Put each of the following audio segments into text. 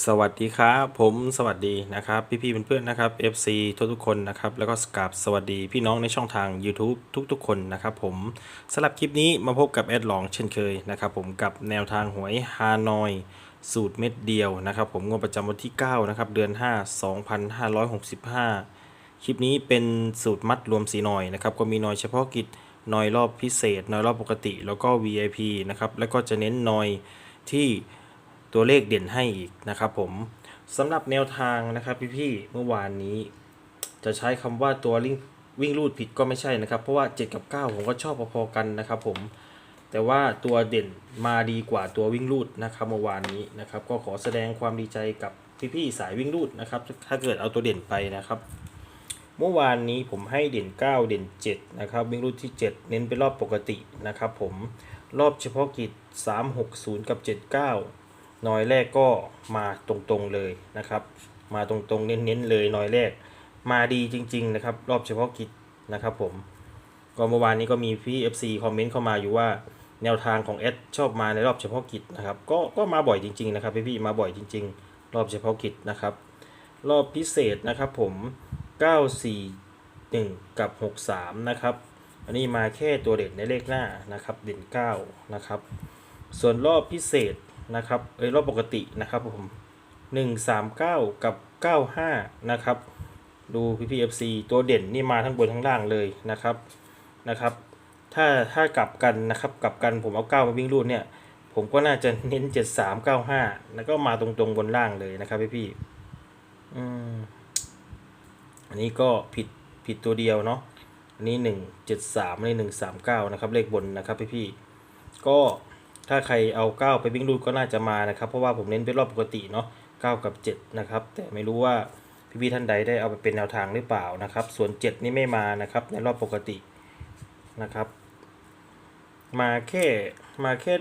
สวัสดีครับผมสวัสดีนะครับ พี่ๆเพื่อนๆนะครับ FC ทุกทุกๆคนนะครับแล้วก็กราบสวัสดีพี่น้องในช่องทาง YouTube ทุกๆ คนนะครับผมสำหรับคลิปนี้มาพบกับแอดหลองเช่นเคยนะครับผมกับแนวทางหวยฮานอยสูตรเม็ดเดียวนะครับผมงวดประจำวันที่9นะครับเดือน 5 2565 คลิปนี้เป็นสูตรมัดรวมสีหน่อยนะครับก็มีหน่อยเฉพาะกิจหน่อยรอบพิเศษหน่อยรอบปกติ แล้วก็ VIP นะครับแล้วก็จะเน้นหน่อยที่ ตัวเลขเด่นให้อีกนะครับผมสำหรับแนวทางนะครับพี่ๆเมื่อวานนี้ จะใช้คำว่าตัววิ่งวิ่งลูดผิดก็ไม่ใช่นะครับ เพราะว่า 7 กับ 9 ผมก็ชอบพอๆกันนะครับผมแต่ว่าตัวเด่นมาดีกว่าตัววิ่งลูดนะครับเมื่อวานนี้นะครับ ก็ขอแสดงความดีใจกับพี่ๆสายวิ่งลูดนะครับ ถ้าเกิดเอาตัวเด่นไปนะครับ เมื่อวานนี้ผมให้เด่น 9 เด่น7นะครับวิ่งรูดที่ 7 เน้นไปรอบปกตินะครับ ผมรอบเฉพาะกิจ 360 กับ 79 น่อยแรกก็มาตรงๆเลยนะครับ มาตรงๆเน้นๆเลยน่อยแรก มาดีจริง ๆ นะครับ รอบเฉพาะกิจนะครับผมก็เมื่อวานนี้ก็มีพี่ FC คอมเมนต์เข้ามาอยู่ว่าแนวทางของแอดชอบมาในรอบเฉพาะกิจนะครับ ก็ก็มาบ่อยจริง ๆ นะครับพี่ๆมาบ่อยจริง ๆ รอบเฉพาะกิจนะครับ รอบพิเศษนะครับผม 941 กับ 63 นะครับ อันนี้มาแค่ตัวเด่นในเลขหน้านะครับ เด่น 9 นะครับ ส่วนรอบพิเศษ นะครับเอ้ยรอบปกตินะครับผม139 กับ 95 นะครับ ดูพีพีเอฟซีตัวเด่นนี่มาทั้งบนทั้งล่างเลยนะครับนะครับ ถ้าถ้ากลับกันนะครับ กลับกันผมเอา 9 มาวิ่งรูดเนี่ย ผมก็น่าจะเน้น 73 95 แล้วก็มาตรงๆบนล่างเลยนะครับพี่พี่อืมอันนี้ก็ผิดผิดตัวเดียวเนาะอันนี้หนึ่งเจ็ดสามอันนี้หนึ่งสามเก้านะครับ เลขบนนะครับพี่พี่ก็ ถ้าใครเอาเก้าไปวิ่งรูดก็น่าจะมานะครับ เพราะว่าผมเน้นเป็นรอบปกติเนาะเก้ากับเจ็ดนะครับ แต่ไม่รู้ว่าพี่พี่ๆท่านใดได้เอาไปเป็นแนวทางหรือเปล่านะครับ ส่วนเจ็ดนี่ไม่มานะครับในรอบปกตินะครับ มาแค่มาแค่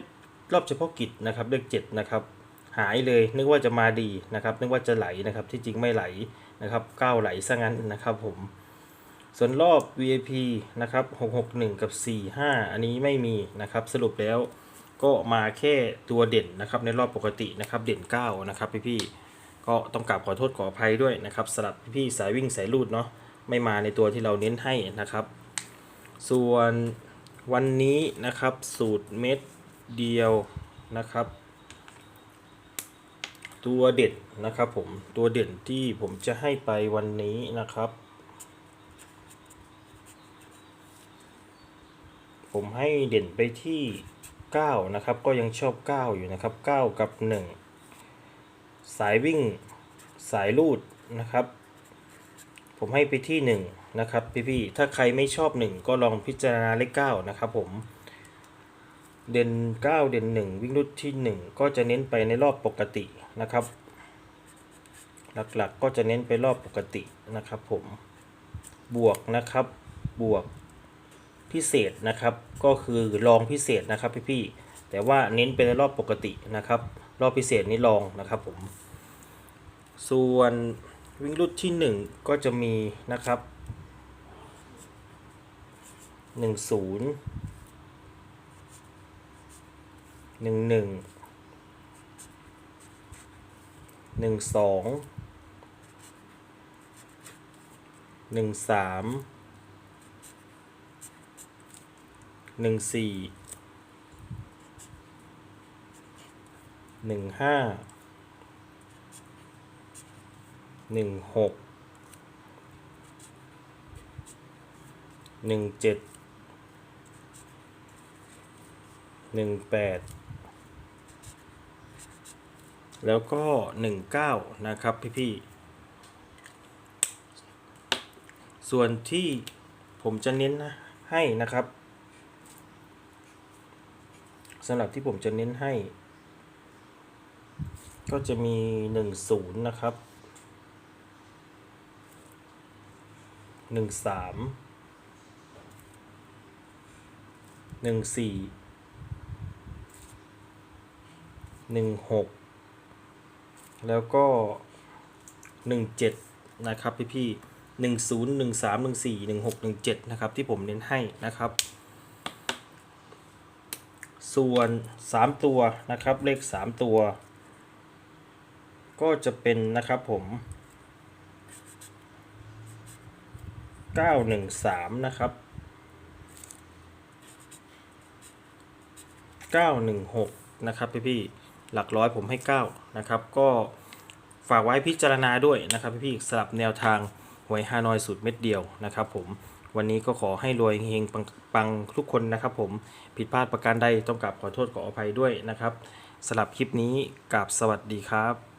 รอบเฉพาะกิจนะครับเลขเจ็ดนะครับหายเลยนึกว่าจะมาดีนะครับ นึกว่าจะไหลนะครับที่จริงไม่ไหลนะครับก้าวไหลซะงั้นนะครับผมส่วนรอบ VIP นะครับ661 กับ 45 อันนี้ไม่มีนะครับสรุปแล้ว ก็มาแค่ตัวเด่นนะครับในรอบปกตินะครับเด่น 9 นะครับพี่ๆก็ต้องกราบขอโทษขออภัยด้วยนะครับสำหรับพี่ๆสายวิ่งสายลูดเนาะไม่มาในตัวที่เราเน้นให้นะครับ ส่วนวันนี้นะครับสูตรเม็ดเดียวนะครับ ตัวเด่นนะครับผมตัวเด่นที่ผมจะให้ไปวันนี้นะครับ ผมให้เด่นไปที่ 9 นะครับ ก็ยังชอบ 9 อยู่นะครับ 9 กับ 1 สายวิ่งสายลูดนะครับ ผมให้ไปที่ 1 นะครับพี่ๆถ้าใครไม่ชอบ 1 ก็ลองพิจารณาเลข9นะครับผมเด่น 9 เด่น 1 วิ่งลูดที่ 1 ก็จะเน้นไปในรอบปกตินะครับ หลักๆก็จะเน้นไปรอบปกตินะครับผมบวกนะครับบวก พิเศษนะครับ ก็คือรองพิเศษนะครับพี่ๆแต่ว่าเน้นเป็นรอบปกตินะครับ รอบพิเศษนี้รองนะครับผม ส่วนวิ่งรุ่นที่ 1 ก็จะมีนะครับ 1 0 1 1 1 2 1 3หนึ่งสี่ หนึ่งสี่ห้าหนึ่งหกหนึ่งเจ็ดหนึ่งแปดแล้วก็หนึ่งเก้านะครับพี่ๆส่วนที่ผมจะเน้นนะให้นะครับ สำหรับที่ผมจะเน้นให้ ก็จะมี 10 นะครับ 13 หนึ่งสี่หนึ่งหกแล้วก็หนึ่งเจ็ดนะครับพี่พี่หนึ่งศูนย์หนึ่งสามหนึ่งสี่หนึ่งหกหนึ่งเจ็ดนะครับที่ผมเน้นให้นะครับ ส่วน 3 ตัวนะครับ เลข 3 ตัว ก็จะเป็นนะครับผม 913 นะครับ 916 นะครับพี่พี่หลักร้อยผมให้ 9 นะครับ ก็ฝากไว้พิจารณาด้วยนะครับพี่พี่สลับแนวทางหวยฮานอยสุดเม็ดเดียวนะครับผม วันนี้ก็ขอให้รวยเฮงปังปังทุกคนนะครับผมผิดพลาดประการใดต้องกราบขอโทษขออภัยด้วยนะครับสลับคลิปนี้กับสวัสดีครับ